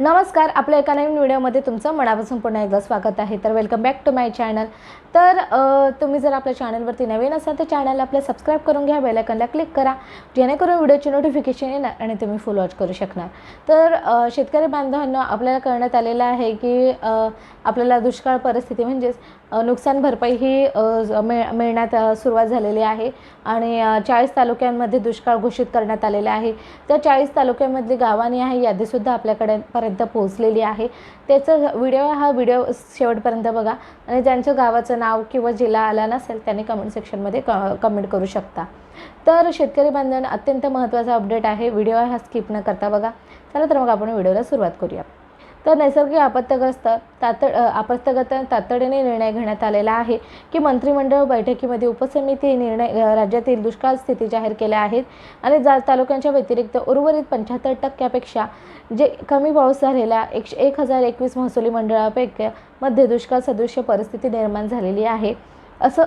नमस्कार आपल्या एका नवीन व्हिडिओमध्ये तुमचं मनापासून पुन्हा एकदा स्वागत आहे. तर welcome back to my channel तर तुम्ही जर आपल्या चॅनलवरती नवीन असाल तर चॅनलला आपल्या सबस्क्राईब करून घ्या बेलायकनला क्लिक करा जेणेकरून व्हिडिओची नोटिफिकेशन येणार आणि तुम्ही फुल वॉच करू शकणार. तर शेतकरी बांधवांना आपल्याला कळण्यात आलेलं आहे की आपल्याला दुष्काळ परिस्थिती म्हणजेच नुकसान भरपाई ही मिळ मिळण्यात सुरुवात झालेली आहे आणि चाळीस तालुक्यांमध्ये दुष्काळ घोषित करण्यात आलेला आहे. त्या चाळीस तालुक्यांमधली गावांनी आहे यादीसुद्धा आपल्याकडे पर्यंत पोहोचलेली आहे. त्याचं व्हिडिओ हा व्हिडिओ शेवटपर्यंत बघा. आणि ज्यांचं गावाचं नाव किंवा जिल्हा आला नसेल त्यांनी कमेंट सेक्शनमध्ये क कमेंट करू शकता. तर शेतकरी बांधवांना अत्यंत महत्त्वाचा अपडेट आहे. व्हिडिओ हा स्किप न करता बघा. चला तर मग आपण व्हिडिओला सुरुवात करूया. तर नैसर्गिक आपत्तग्रस्त तातड अ, आपत्तगत तातडीने निर्णय घेण्यात आलेला आहे की मंत्रिमंडळ बैठकीमध्ये उपसमिती निर्णय राज्यातील दुष्काळ स्थिती जाहीर केल्या आहेत आणि जा तालुक्यांच्या व्यतिरिक्त उर्वरित पंच्याहत्तर टक्क्यापेक्षा जे कमी पाऊस झालेल्या एकशे एक हजार एकवीस महसुली मंडळापैकी मध्ये दुष्काळ सदृश्य परिस्थिती निर्माण झालेली आहे. असं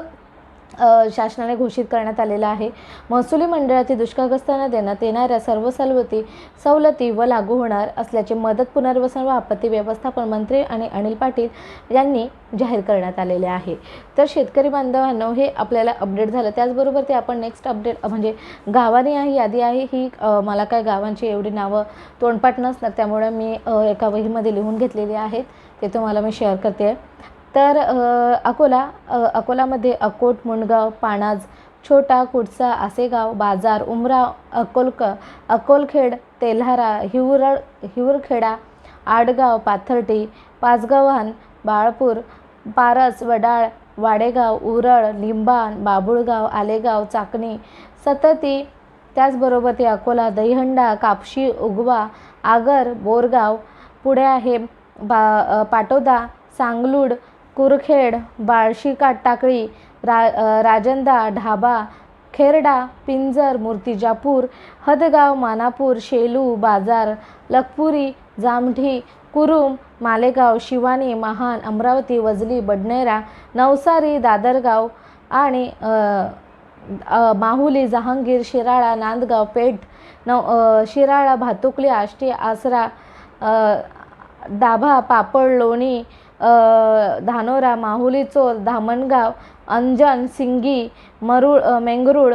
शासनाने घोषित करण्यात आलेलं आहे. महसुली मंडळातील दुष्काळग्रस्तांना देण्यात येणाऱ्या सर्व सवलती सवलती व लागू होणार असल्याचे मदत पुनर्वसन व आपत्ती व्यवस्थापन मंत्री आणि अनिल पाटील यांनी जाहीर करण्यात आलेले आहे. तर शेतकरी बांधवांनो हे आपल्याला अपडेट झालं. त्याचबरोबर ते आपण नेक्स्ट अपडेट म्हणजे गावाने आहे यादी आहे ही मला काय गावांची एवढी नावं तोंडपाठ नसणार त्यामुळे मी एका वहीमध्ये लिहून घेतलेली आहेत. ते तुम्हाला मी शेअर करते. तर अकोला अकोलामध्ये अकोट मुंडगाव पाणाज छोटा कुडसा आसेगाव बाजार उमराव अकोलक अकोलखेड तेल्हारा हिवरळ हिवरखेडा आडगाव पाथर्टी पाचगव्हाण बाळपूर पारस वडाळ वाडेगाव उरळ लिंबाण बाबुळगाव आलेगाव चाकणी सतती त्याचबरोबर ते अकोला दहीहंडा कापशी उगवा आगर बोरगाव पुढे आहे बा पाटोदा सांगलूड कुरखेड बाळशिका टाकळी रा राजंदा ढाबा खेरडा पिंजर मूर्तिजापूर हदगाव मानापूर शेलू बाजार लखपुरी जामठी कुरुम मालेगाव शिवानी महान अमरावती वजली बडनेरा नवसारी दादरगाव आणि माहुली जहांगीर शिराळा नांदगाव पेठ नव शिराळा भातुकली आष्टी आसरा दाभा पापड लोणी धानोरा माहुली चोर धामणगाव अंजन सिंगी मरुळ मेंगरुळ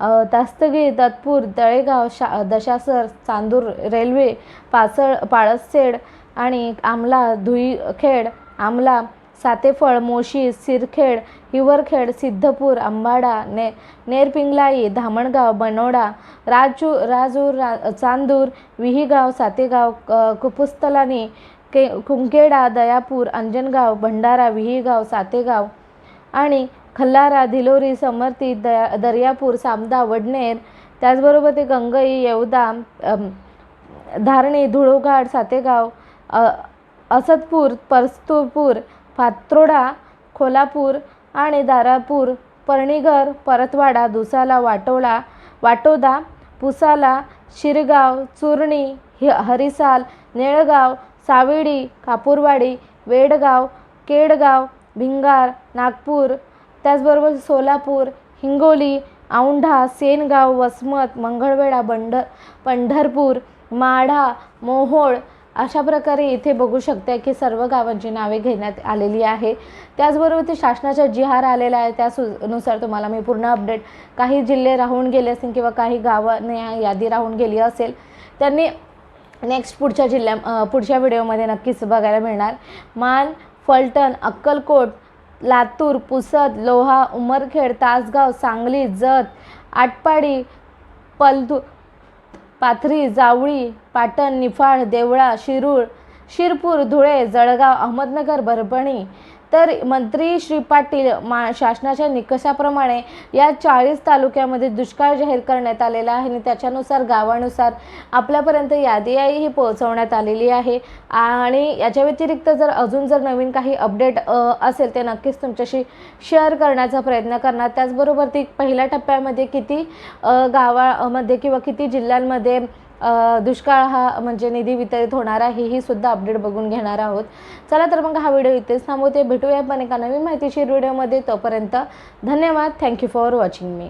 तास्तगी दस्तगी दत्तपूर तळेगाव शा दशासर चांदूर रेल्वे पासळ पाळससेड आणि आमला धुईखेड आमला सातेफळ मोशी सिरखेड हिवरखेड सिद्धपूर अंबाडा ने नेरपिंगलाई धामणगाव बनोडा राजू राजूर रा चांदूर विहीगाव सातेगाव कुपुस्तलानी के कुंकेडा दयापूर अंजनगाव भंडारा विहीगाव सातेगाव आणि खल्लारा धिलोरी समर्थी दया दर्यापूर सामदा वडनेर त्याचबरोबर ते गंगई येवदा धारणी धुळोघाट सातेगाव असतपूर परस्तूरपूर पात्रोडा खोलापूर आणि दारापूर पर्णीगर परतवाडा दुसाला वाटोळा वाटोदा पुसाला शिरगाव चुरणी हि हरिसाल नेळगाव सावेडी कापूरवाडी वेडगाव केडगाव भिंगार नागपूर त्याचबरोबर सोलापूर हिंगोली औंढा सेनगाव वसमत मंगळवेढा बंड पंढरपूर माढा मोहोळ अशा प्रकारे इथे बघू शकता की सर्व गावांची नावे घेण्यात आलेली आहे. त्याचबरोबर ते शासनाच्या जिहार आलेला आहे त्यानुसार तुम्हाला मी पूर्ण अपडेट काही जिल्हे राहून गेले असतील किंवा काही गावाने यादी राहून गेली असेल त्यांनी नेक्स्ट पुढच्या जिल्ह्या पुढच्या व्हिडिओमध्ये नक्कीच बघायला मिळणार. मान फलटण अक्कलकोट लातूर पुसद लोहा उमरखेड तासगाव सांगली जत आटपाडी पलदू पाथरी जावळी पाटण निफाड देवळा शिरूळ शिरपूर धुळे जळगाव अहमदनगर परभणी तर मंत्री श्री पाटील मा शासनाच्या निकषाप्रमाणे या चाळीस तालुक्यामध्ये दुष्काळ जाहीर करण्यात आलेला आहे आणि त्याच्यानुसार गावानुसार आपल्यापर्यंत यादीही ही पोहोचवण्यात आलेली आहे. आणि याच्या व्यतिरिक्त जर अजून जर नवीन काही अपडेट असेल ते नक्कीच तुमच्याशी शेअर करण्याचा प्रयत्न करणार. त्याचबरोबर ती पहिल्या टप्प्यामध्ये किती गावामध्ये किंवा किती जिल्ह्यांमध्ये दुष्काळ हा म्हणजे निधी वितरित होणार आहे ही सुद्धा अपडेट बघून घेणार आहोत. चला तर मग हा व्हिडिओ इथेच थांबवते. भेटूया पण एका नवीन माहितीशीर व्हिडिओमध्ये. तोपर्यंत धन्यवाद. Thank you for watching me